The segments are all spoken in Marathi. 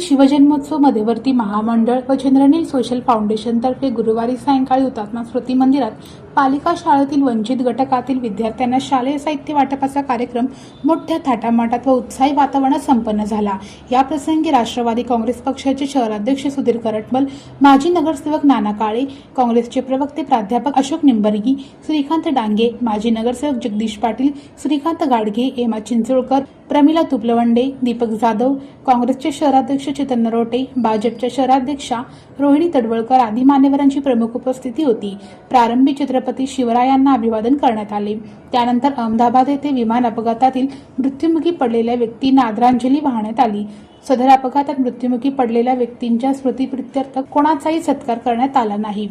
शिवजन्मोत्सव मध्यवर्ती महामंडळ व चंद्रनील सोशल फाउंडेशनतर्फे गुरुवारी सायंकाळी हुतात्मा स्मृती मंदिरात पालिका शाळेतील वंचित घटकातील विद्यार्थ्यांना शालेय साहित्य वाटपाचा कार्यक्रम मोठ्या थाटामाटात व उत्साही वातावरणात संपन्न झाला. याप्रसंगी राष्ट्रवादी काँग्रेस पक्षाचे शहराध्यक्ष सुधीर करटमल माजी नगरसेवक नाना काळे काँग्रेसचे प्रवक्ते प्राध्यापक अशोक निंबर्गी श्रीकांत डांगे माजी नगरसेवक जगदीश पाटील श्रीकांत गाडगे एमा चिंचोळकर प्रमिला तुपलवंडे दीपक जाधव काँग्रेसचे शहराध्यक्ष चेतन नरोटे भाजपच्या शहराध्यक्षा रोहिणी तडवळकर आदी मान्यवरांची प्रमुख उपस्थिती होती. प्रारंभी छत्रपती शिवरायांना अभिवादन करण्यात आले. त्यानंतर अहमदाबाद येथे विमान अपघातातील मृत्युमुखी पडलेल्या व्यक्तींना आदरांजली वाहण्यात आली. सदर अपघातात मृत्युमुखी पडलेल्या व्यक्तींच्या स्मृतीप्रित्यर्थ कोणाचाही सत्कार करण्यात आला नाही.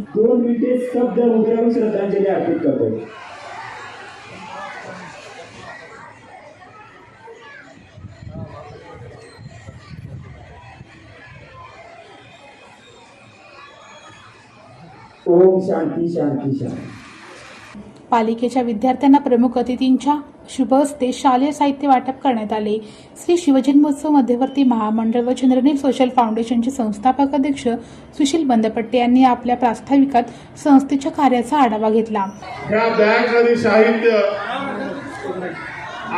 ओम शांती शांती शांती. पालिकेच्या विद्यार्थ्यांना प्रमुख अतिथींच्या शुभ हस्ते शालेय साहित्य वाटप करण्यात आले. श्री शिवजन्मोत्सव मध्यवर्ती महामंडळ व चंद्रनील सोशल फाउंडेशनचे संस्थापक अध्यक्ष सुशील बंदपट्टे यांनी आपल्या प्रास्ताविकात संस्थेच्या कार्याचा आढावा घेतला. ह्या बॅग आणि साहित्य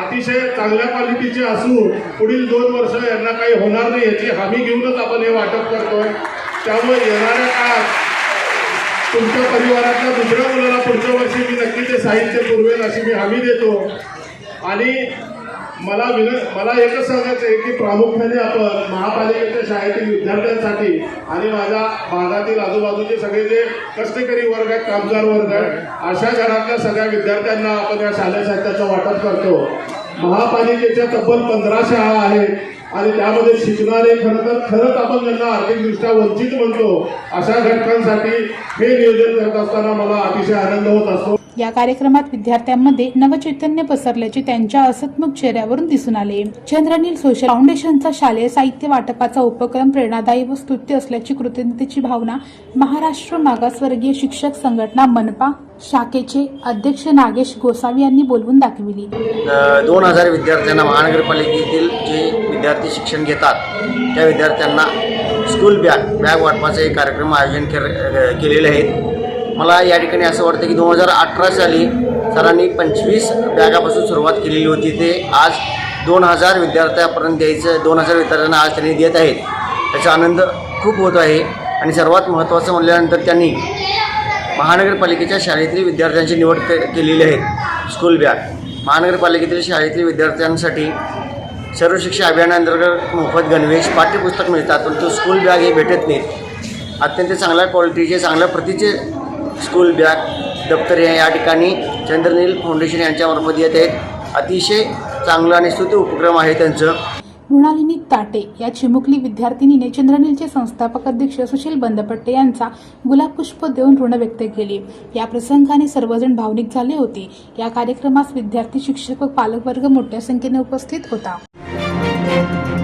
अतिशय चांगल्या क्वालिटीचे असून पुढील दोन वर्ष यांना काही होणार नाही याची हमी घेऊनच आपण हे वाटप करतोय. त्यामुळे येणाऱ्या काळात तुमच्या परिवारातल्या दुसऱ्या मुलाला पुढच्या वर्षी मी नक्की ते साहित्य पुरवेल अशी मी हमी देतो. आणि मला विन मला एकच सांगायचं आहे की प्रामुख्याने आपण महापालिकेच्या शाळेतील विद्यार्थ्यांसाठी आणि माझ्या भागातील आजूबाजूचे सगळे जे कष्टकरी वर्ग आहेत कामगार वर्ग आहेत अशा घरातल्या सगळ्या विद्यार्थ्यांना आपण या शालेय साहित्याचं वाटप करतो. महापालिकेच्या तब्बल पंधरा शाळा आहेत. आणि त्यामध्ये शिकणारे खरं तर खरंच आपण ज्यांना आर्थिकदृष्ट्या वंचित म्हणतो अशा घटकांसाठी हे नियोजन करत असताना मला अतिशय आनंद होत असतो. या कार्यक्रमात विद्यार्थ्यांमध्ये नवचैतन्य पसरल्याचे त्यांच्या असतमुख चेहऱ्यावरून दिसून आले. चंद्रनील सोशल फाउंडेशनचा शालेय साहित्य वाटपाचा उपक्रम प्रेरणादायी व स्तुत्य असल्याची कृतज्ञतेची भावना महाराष्ट्र मागासवर्गीय शिक्षक संघटना मनपा शाखेचे अध्यक्ष नागेश गोसावी यांनी बोलवून दाखविली. दोन हजार विद्यार्थ्यांना महानगरपालिकेतील जे विद्यार्थी शिक्षण घेतात त्या विद्यार्थ्यांना स्कूल बॅग बॅग वाटपाचे एक कार्यक्रम आयोजन के केलेले आहेत. मला या ठिकाणी असं वाटतं की दोन हजार अठरा साली सरांनी पंचवीस बॅगापासून सुरुवात केलेली होती. ते आज दोन हजार विद्यार्थ्यापर्यंत द्यायचं दोन हजार विद्यार्थ्यांना आज त्यांनी देत आहेत. त्याचा आनंद खूप होत आहे आणि सर्वात महत्त्वाचं म्हणल्यानंतर त्यांनी महानगरपालिकेच्या शाळेतील विद्यार्थ्यांची निवड केलेली आहे. स्कूल बॅग महानगरपालिकेतील शाळेतील विद्यार्थ्यांसाठी सर्व शिक्षा अभियानांतर्गत मोफत गणवेश पाठ्यपुस्तक मिळतात परंतु स्कूल बॅग हे भेटत नाहीत. अत्यंत चांगल्या क्वालिटीचे चांगल्या प्रतीचे स्कूल बॅग दप्तरे या ठिकाणी चंद्रनील फाउंडेशन यांच्यामार्फत येत आहेत. अतिशय चांगलं आणि स्तुती उपक्रम आहे त्यांचं. मृणालिनी ताटे या चिमुकली विद्यार्थिनीने चंद्रनीलचे संस्थापक अध्यक्ष सुशील बंदपट्टे यांचा गुलाबपुष्प देऊन ऋण व्यक्त केले. या प्रसंगाने सर्वजण भावनिक झाले होते. या कार्यक्रमास विद्यार्थी शिक्षक व पालकवर्ग मोठ्या संख्येने उपस्थित होता. Thank you.